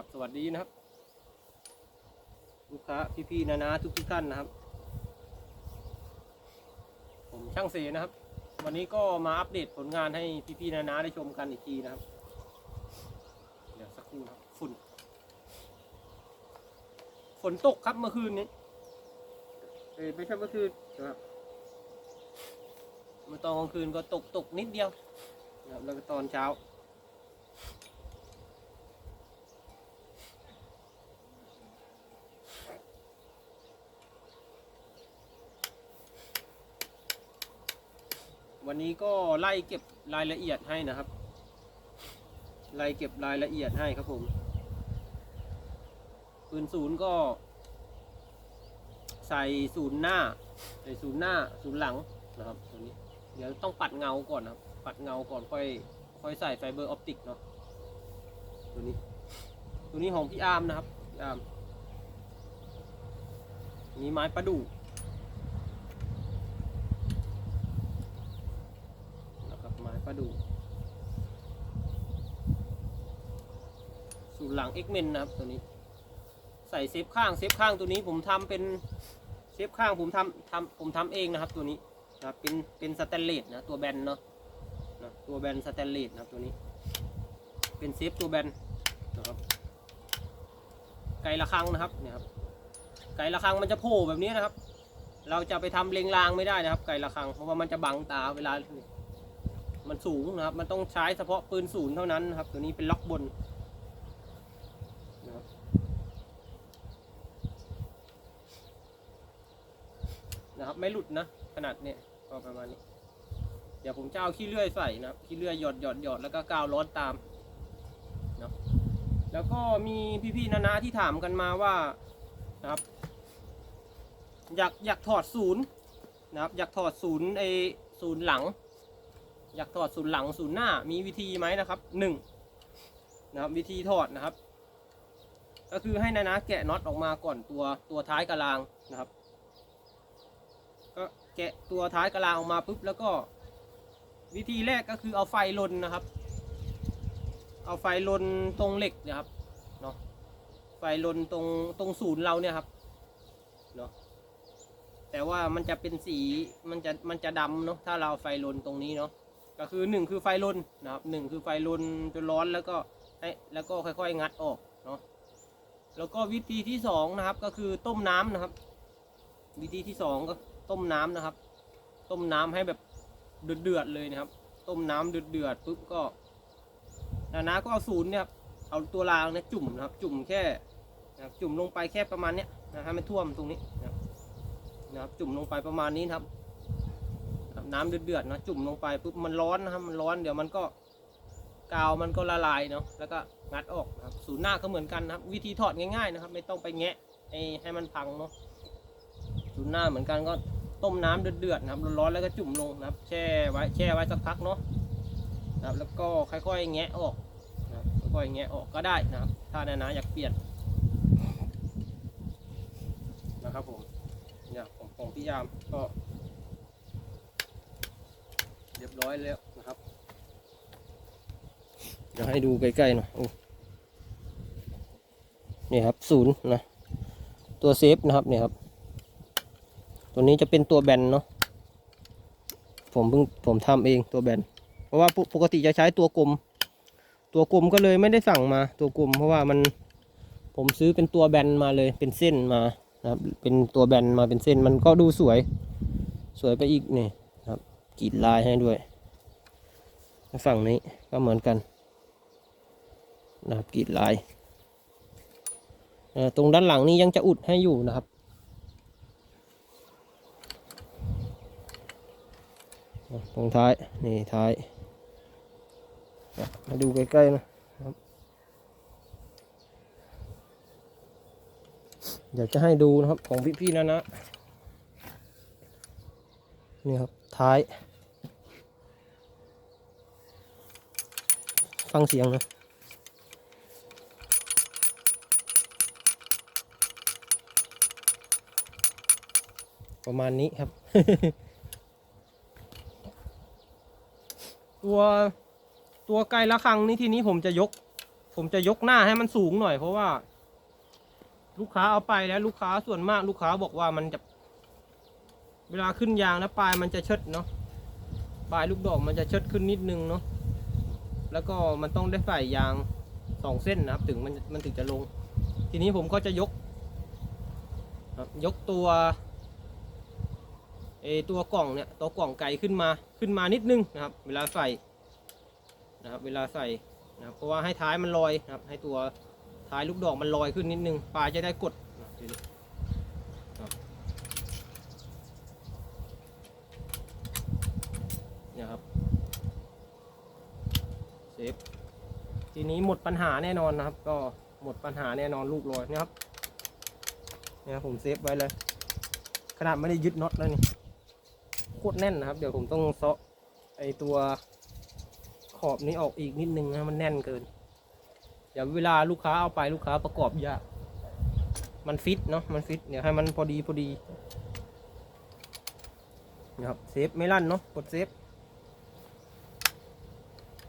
ครับสวัสดีนะครับ ลูกค้าพี่ๆนานาทุกทุกๆท่านนะครับ ผมช่างเสนะครับ วันนี้ก็มาอัปเดตผลงานให้พี่ๆนานาได้ชมกันอีกทีนะครับ เดี๋ยวสักครู่นะครับฝุ่น ฝนตกครับเมื่อคืนนี้เอ้ยไม่ใช่เมื่อคืนนะครับเมื่อตอนกลางคืนก็ตกตกนิดเดียวนะครับแล้วก็ตอนเช้า นี้ก็ไล่เก็บรายละเอียดให้นะครับ ไล่เก็บรายละเอียดให้ครับผมปืนศูนย์ก็ ใส่ศูนย์หน้า ใส่ศูนย์หน้าศูนย์หลังนะครับตัวนี้ เดี๋ยวต้องปัดเงาก่อนนะครับ ปัดเงาก่อนค่อยค่อยใส่ไฟเบอร์ออปติกเนาะตัวนี้ ตัวนี้ของพี่อาร์มนะครับพี่อาร์มนี้ไม้ประดู่ นะครับไม้ประดู่ศูนย์หลัง X-Men นะครับตัวนี้ ใส่เซฟข้างเซฟข้างตัวนี้ผมทำเป็นเซฟข้างผมทำทำผมทำเองนะครับตัวนี้นะครับเป็นเป็นสแตนเลสนะตัวแบนเนาะนะตัวแบนสแตนเลสนะตัวนี้ เป็นเซฟตัวแบนนะครับไกลระฆังนะครับเนี่ยครับไกลระฆังมันจะโผล่แบบนี้นะครับ เราจะไปทำเลงรางไม่ได้นะครับ ไกลระฆังเพราะว่ามันจะบังตาเวลา มันสูงนะครับ มันต้องใช้เฉพาะปืนศูนย์เท่านั้นนะครับ ตัวนี้เป็นล็อกบนนะครับนะครับ ไม่หลุดนะ ขนาดเนี้ยก็ประมาณนี้ เดี๋ยวผมจะเอาขี้เลื่อยใส่นะครับขี้เลื่อยหยอดหยอดหยอดแล้วก็กาวร้อนตามนะแล้วก็มีพี่ๆนานาที่ถามกันมาว่านะครับ อยากอยากถอดศูนย์นะครับ อยากถอดศูนย์ไอศูนย์หลัง อยากถอดศูนย์หลังศูนย์หน้ามีวิธีไหมนะครับหนึ่งนะครับวิธีถอดนะครับ ก็คือให้นานาแกะน็อตออกมาก่อนตัวตัวท้ายกระลางนะครับ ก็แกะตัวท้ายกระลางออกมาปุ๊บแล้วก็ วิธีแรกก็คือเอาไฟลนนะครับ เอาไฟลนตรงเหล็กนะครับเนาะไฟลนตรงตรงศูนย์เราเนี่ยครับเนาะแต่ว่ามันจะเป็นสีมันจะมันจะดำเนาะถ้าเราไฟลนตรงนี้เนาะ ก็คือหนึ่งคือไฟลนนะครับหนึ่งคือไฟลนจนร้อนแล้วก็ให้แล้วก็ค่อยๆ งัดออกเนาะแล้วก็วิธีที่สองนะครับก็คือต้มน้ำนะครับ วิธีที่สองก็ต้มน้ำนะครับ ต้มน้ำให้แบบเดือดๆเลยนะครับ ต้มน้ำเดือดๆปุ๊บก็นานาก็เอาศูนย์เนี่ยเอาตัวรางเนี่ยจุ่มนะครับ จุ่มแค่นะครับจุ่มลงไปแค่ประมาณเนี้ยนะให้มันท่วมตรงนี้นะครับนะครับจุ่มลงไปประมาณนี้นะครับ นะครับน้ำเดือดๆนะจุ่มลงไปปุ๊บมันร้อนนะครับมันร้อนเดี๋ยวมันก็กาวมันก็ละลายเนาะแล้วก็งัดออกนะครับศูนย์หน้าก็เหมือนกันนะครับ วิธีถอดง่ายๆนะครับ ไม่ต้องไปแงะให้ให้มันพังเนาะศูนย์หน้าเหมือนกันก็ต้มน้ำเดือดๆนะครับร้อนๆแล้วก็จุ่มลงนะครับ แช่ไว้แช่ไว้สักพักเนาะนะครับแล้วก็ค่อยๆแงะออกนะครับค่อยๆแงะออกก็ได้นะครับ ถ้านานาอยากเปลี่ยนนะครับผมเนี่ยของของพี่ยามก็ ร้อยแล้วนะครับเดี๋ยวให้ดูใกล้ๆหน่อยนี่ครับศูนย์นะ ตัวเซฟนะครับเนี่ยครับ ตัวนี้จะเป็นตัวแบนเนาะผมเพิ่งผมทำเองตัวแบน เพราะว่าปกติจะใช้ตัวกลม ตัวกลมก็เลยไม่ได้สั่งมาตัวกลม เพราะว่ามันผมซื้อเป็นตัวแบนมาเลยเป็นเส้นมานะครับเป็นตัวแบนมาเป็นเส้นมันก็ดูสวย สวยไปอีกนี่นะครับ กรีดลายให้ด้วย ฝั่งนี้ก็เหมือนกันนะครับกรีดลายตรงด้านหลังนี้ยังจะอุดให้อยู่นะครับ ตรงท้าย นี่ท้าย มาดูใกล้ๆนะครับเดี๋ยวจะให้ดูนะครับของพี่ๆนะนะ นี่ครับ ท้าย ฟังเสียงนะประมาณนี้ครับ ตัวตัวไกลละครังนี่ทีนี้ผมจะยกผผมจะยกหน้าให้มันสูงหน่อยเพราะว่า ลูกค้าเอาไปแล้วลูกค้าส่วนมากลูกค้าบอกว่ามันจะ เวลาขึ้นยางแล้วปลายมันจะเชิดเนาะปลายลูกดอกมันจะเชิดขึ้นนิดนึงเนาะแล้วก็มันต้องได้ใส่ยางสองเส้นนะครับ ถึงมันมันถึงจะลง ทีนี้ผมก็จะยก ยกตัวเอตัวกล่องเนี่ยตัวกล่องไก่ขึ้นมาขึ้นมานิดนึงนะครับ เวลาใส่นะครับ เวลาใส่นะครับเพราะว่าให้ท้ายมันลอยนะครับ ให้ตัวท้ายลูกดอกมันลอยขึ้นนิดนึงปลายจะได้กดนะครับทีนี้ครับเนี่ยครับเซฟ ทีนี้หมดปัญหาแน่นอนนะครับ ก็หมดปัญหาแน่นอนลูกลอยนะครับเนี่ยผมเซฟไว้เลยขนาดไม่ได้ยึดน็อตแล้วนี่โคตรแน่นนะครับ เดี๋ยวผมต้องเซาะไอตัวขอบนี้ออกอีกนิดนึงนะมันแน่นเกินเดี๋ยวเวลาลูกค้าเอาไปลูกค้าประกอบยากมันฟิตเนาะมันฟิตเดี๋ยวให้มันพอดีพอดีนะครับเซฟไม่ลั่นเนาะกดเซฟ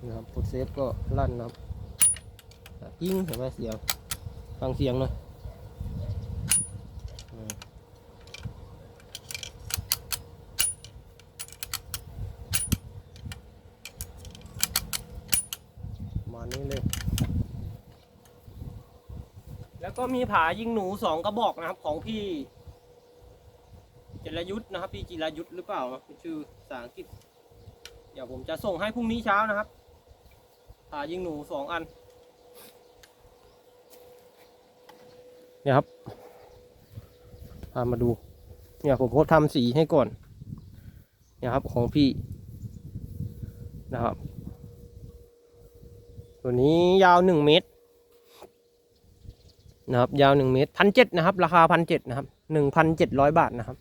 นะครับกดเซฟก็ลั่นนะครับ ยิงเห็นไหมเสียงฟังเสียงหน่อยมานี้เลย แล้วก็มีผายิงหนูสองกระบอกนะครับ ของพี่จิรยุทธ์นะครับพี่จิรยุทธ์หรือเปล่านะชื่อภาษาอังกฤษ เดี๋ยวผมจะส่งให้พรุ่งนี้เช้านะครับผายิงหนูสองอัน เนี่ยครับพามาดู เนี่ยผมก็ทำสีให้ก่อน เนี่ยครับของพี่นะครับ ตัวนี้ยาวหนึ่งเมตรนะครับยาวหนึ่งเมตรพันเจ็ดนะครับ ราคาพันเจ็ดนะครับหนึ่งพันเจ็ดร้อยบาทนะครับ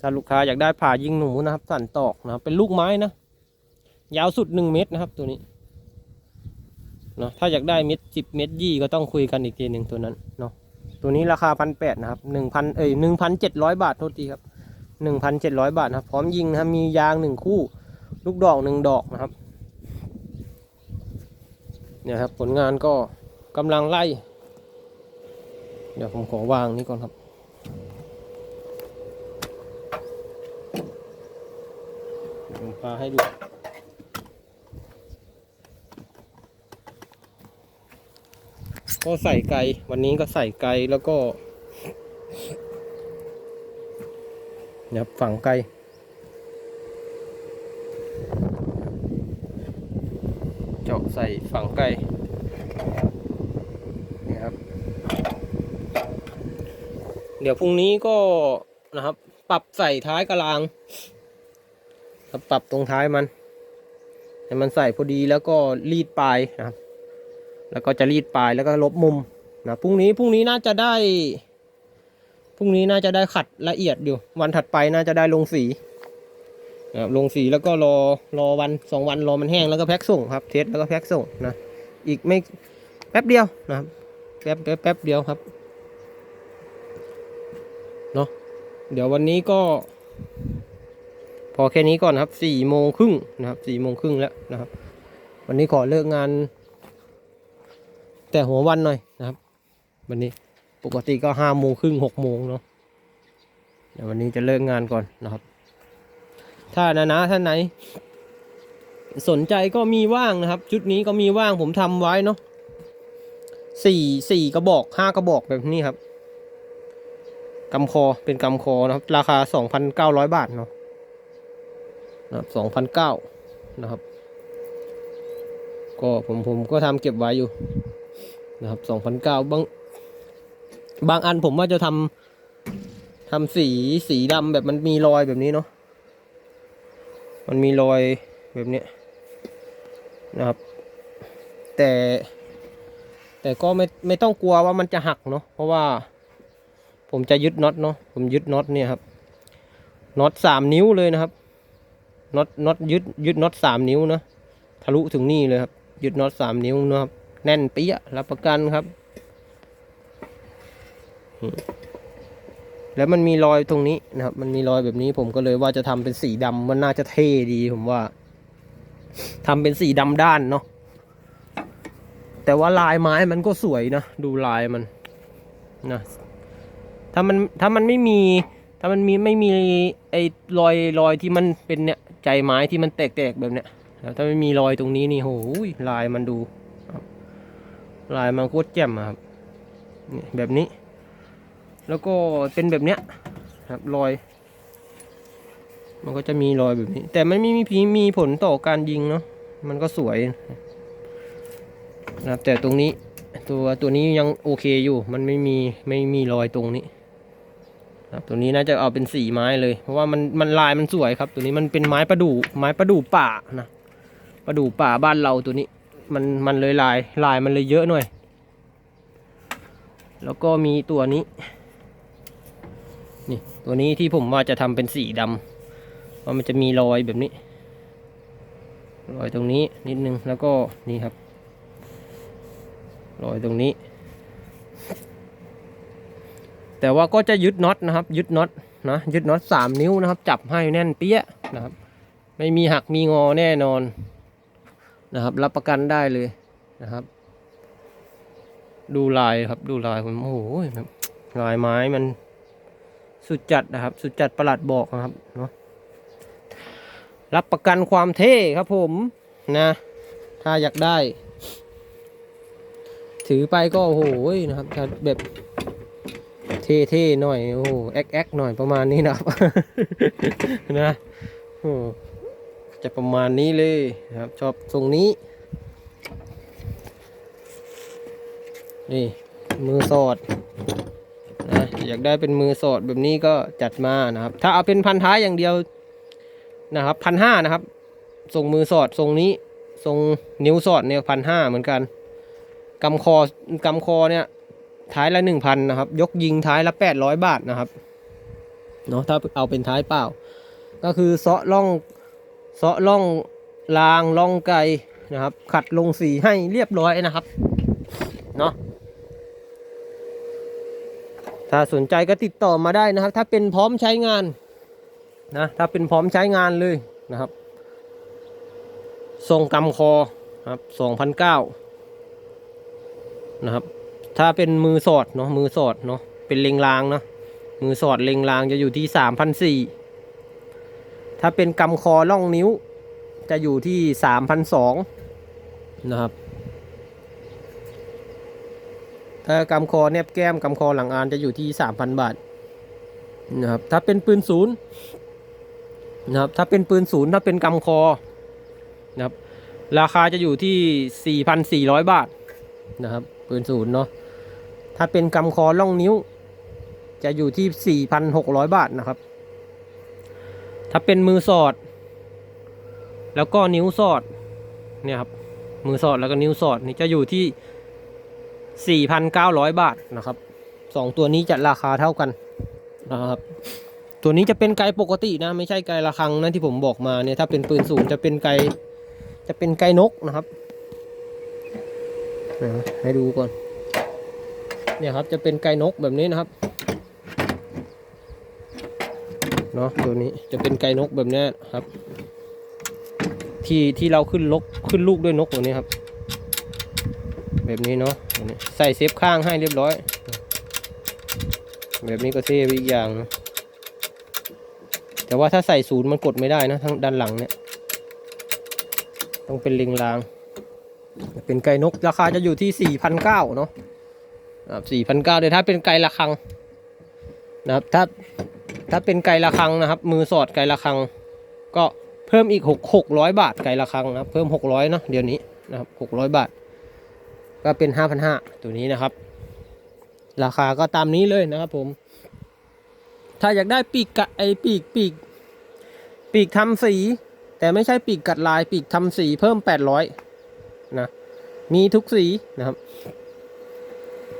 ถ้าลูกค้าอยากได้ผ่ายิงหนูนะครับ สันตอกนะครับ เป็นลูกไม้นะ ยาวสุดหนึ่งเมตรนะครับ ตัวนี้ เนาะถ้าอยากได้เม็ดสิบเม็ดยี่ก็ต้องคุยกันอีกทีหนึ่งตัวนั้นเนาะตัวนี้ราคาพันแปดนะครับหนึ่งพันเอ้ยหนึ่งพันเจ็ดร้อยบาทโทษทีครับหนึ่งพันเจ็ดร้อยบาทนะครับพร้อมยิงนะครับมียางหนึ่งคู่ ลูกดอกหนึ่งดอกนะครับเนี่ยครับผลงานก็กำลังไล่ เดี๋ยวผมขอวางนี่ก่อนครับ ผมพาให้ดู ก็ใส่ไก่วันนี้ก็ใส่ไก่แล้วก็เนี่ยครับฝังไก่เจาะใส่ฝังไก่นี่ครับ เดี๋ยวพรุ่งนี้ก็นะครับ ปรับใส่ท้ายกระลางครับปรับตรงท้ายมันให้มันใส่พอดีแล้วก็รีดปลายนะครับ แล้วก็จะรีดปลายแล้วก็ลบมุมนะพรุ่งนี้พรุ่งนี้น่าจะได้พรุ่งนี้น่าจะได้ขัดละเอียดอยู่ วันถัดไปน่าจะได้ลงสีนะลงสีแล้วก็รอรอวันสองวันรอมันแห้งแล้วก็แพ็คส่งครับเทสแล้วก็แพ็คส่งนะอีกไม่แป๊บเดียวนะครับแป๊บแป๊บแป๊บเดียวครับเนาะเดี๋ยววันนี้ก็ พอแค่นี้ก่อนครับสี่โมงครึ่งนะครับสี่โมงครึ่งแล้วนะครับ วันนี้ขอเลิกงาน แต่หัววันหน่อยนะครับ วันนี้ปกติก็ห้าโมงครึ่งหกโมงเนาะเดี๋ยววันนี้จะเลิกงานก่อนนะครับ ถ้านะนะท่านไหน สนใจก็มีว่างนะครับ ชุดนี้ก็มีว่างผมทำไว้เนาะสี่สี่กระบอกห้ากระบอกแบบนี้ครับกำคอเป็นกำคอนะครับ ราคาสองพันเก้าร้อยบาทเนาะนะครับสองพันเก้านะครับ ก็ผมผมก็ทำเก็บไว้อยู่ นะครับสองพันเก้าบางบางอันผมว่าจะทำทำสีสีดำแบบมันมีรอยแบบนี้เนาะมันมีรอยแบบเนี้ยนะครับ แต่ แต่ก็ไม่ไม่ต้องกลัวว่ามันจะหักเนาะเพราะว่า ผมจะยึดน็อตเนาะผมยึดน็อตเนี่ยครับน็อตสามนิ้วเลยนะครับน็อตน็อตยึดยึดน็อตสามนิ้วนะทะลุถึงนี่เลยครับยึดน็อตสามนิ้วนะครับ แน่นเปี้ยรับประกันครับ แล้วมันมีรอยตรงนี้นะครับ มันมีรอยแบบนี้ผมก็เลยว่าจะทำเป็นสีดำมันน่าจะเท่ดีผมว่าทำเป็นสีดำด้านเนาะแต่ว่าลายไม้มันก็สวยนะ ดูลายมันนะถ้ามันถ้ามันไม่มี ถ้ามันมีไม่มีไอ้รอยรอยที่มันเป็นเนี่ยใจไม้ที่มันแตกๆแบบเนี้ยนะถ้าไม่มีรอยตรงนี้นี่โหยลายมันดู ลายมันโคตรแจ่มครับแบบนี้ แล้วก็เป็นแบบเนี้ยครับรอย มันก็จะมีรอยแบบนี้ แต่ไม่มีมีผีมีผลต่อการยิงเนาะมันก็สวยนะครับแต่ตรงนี้ตัวตัวนี้ยังโอเคอยู่ มันไม่มีไม่มีรอยตรงนี้ครับตัวนี้น่าจะเอาเป็นสีไม้เลย เพราะว่ามันมันลายมันสวยครับ ตัวนี้มันเป็นไม้ประดู่ไม้ประดู่ป่านะประดู่ป่าบ้านเราตัวนี้ มันมันเลยลายลายมันเลยเยอะหน่อย แล้วก็มีตัวนี้ นี่ตัวนี้ที่ผมว่าจะทำเป็นสีดำว่าะมันจะมีรอยแบบนี้ รอยตรงนี้นิดนึงแล้วก็นี่ครับ รอยตรงนี้ แต่ว่าก็จะยึดน็อตนะครับ ยึดน็อตนะยึดน็อตสามนิ้วนะครับ จับให้แน่นเปี้ยนะครับ ไม่มีหักมีงอแน่นอน นะครับ รับประกันได้เลยนะครับ ดูลายครับดูลายผมโอ้โหลายไม้มันสุดจัดนะครับ สุดจัดประหลัดบอกนะครับเนาะรับประกันความเท่ครับผมนะ ถ้าอยากได้ ถือไปก็โอ้โหนะครับแบบเท่ๆหน่อยโอ้แอ๊กแอ๊กหน่อยประมาณนี้นะครับนะโอ้ จะประมาณนี้เลยนะครับชอบทรงนี้ นี่มือสอดนะอยากได้เป็นมือสอดแบบนี้ก็จัดมานะครับ ถ้าเอาเป็นพันท้ายอย่างเดียวนะครับพันห้านะครับทรงมือสอดทรงนี้ทรงนิ้วสอดเนี่ยพันห้าเหมือนกันกำคอกำคอเนี่ยท้ายละหนึ่งพันนะครับ ยกยิงท้ายละแปดร้อยบาทนะครับเนาะถ้าเอาเป็นท้ายเปล่า ก็คือเซาะล่อง เซาะล่องรางล่องไกนะครับ ขัดลงสีให้เรียบร้อยนะครับ เนาะถ้าสนใจก็ติดต่อมาได้นะครับ ถ้าเป็นพร้อมใช้งานนะถ้าเป็นพร้อมใช้งานเลยนะครับ ทรงกำคอครับสองพันเก้านะครับ ถ้าเป็นมือสอดเนาะมือสอดเนาะเป็นเล็งรางเนาะมือสอดเล็งรางจะอยู่ที่สามพันสี่ ถ้าเป็นกำคอล่องนิ้ว จะอยู่ที่สามพันสองนะครับ ถ้ากำคอเนบแก้มกำคอหลังอานจะอยู่ที่สามพันบาทนะครับ ถ้าเป็นปืนศูนย์นะครับ ถ้าเป็นปืนศูนย์ถ้าเป็นกำคอนะครับ ราคาจะอยู่ที่4,400บาทนะครับ ปืนศูนย์เนาะ ถ้าเป็นกำคอล่องนิ้ว จะอยู่ที่4,600บาทนะครับ ถ้าเป็นมือสอด แล้วก็นิ้วสอดเนี่ยครับมือสอดแล้วก็นิ้วสอดนี่จะอยู่ที่ 4,900 บาทนะครับสองตัวนี้จะราคาเท่ากันนะครับตัวนี้จะเป็นไกปกตินะ ไม่ใช่ไกระคังนะที่ผมบอกมาเนี่ยถ้าเป็นปืนสูงจะเป็นไกจะเป็นไกนกนะครับนะให้ดูก่อนเนี่ยครับจะเป็นไกนกแบบนี้นะครับ เนาะตัวนี้จะเป็นไก่นกแบบนี้ครับ ที่ที่เราขึ้นลกขึ้นลูกด้วยนกตัวนี้ครับ แบบนี้เนาะตัวนี้ใส่เซฟข้างให้เรียบร้อย แบบนี้ก็เท่อีกอย่างนะแต่ว่าถ้าใส่ศูนย์มันกดไม่ได้นะทั้งด้านหลังเนี่ย ต้องเป็นลิงราง เป็นไก่นกราคาจะอยู่ที่สี่พันเก้าเนาะสี่พันเก้าแต่ถ้าเป็นไก่ละคังนะครับถ้า ถ้าเป็นไก่ละครังนะครับ มือสอดไก่ละครัง ก็เพิ่มอีกหกหกร้อยบาทไก่ละครังนะครับเพิ่มหกร้อยเนาะเดี๋ยวนี้นะครับหกร้อยบาท ก็เป็นห้าพันห้าตัวนี้นะครับ ราคาก็ตามนี้เลยนะครับผม ถ้าอยากได้ปีกกะไอปีกปีก ปีกทำสี แต่ไม่ใช่ปีกกัดลาย ปีกทำสีเพิ่มแปดร้อยนะมีทุกสีนะครับ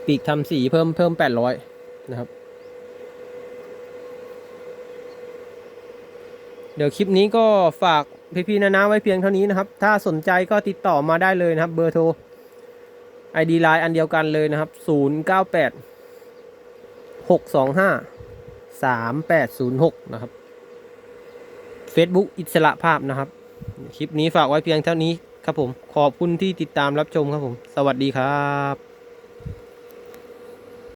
ปีกทำสีเพิ่มเพิ่มแปดร้อยนะครับ เดี๋ยวคลิปนี้ก็ฝากพี่ๆนะนะไว้เพียงเท่านี้นะครับ ถ้าสนใจก็ติดต่อมาได้เลยนะครับ เบอร์โทร ID ไลน์อันเดียวกันเลยนะครับ 098 625 3806 นะครับ Facebook อิสระภาพนะครับ คลิปนี้ฝากไว้เพียงเท่านี้ครับผม ขอบคุณที่ติดตามรับชมครับผม สวัสดีครับ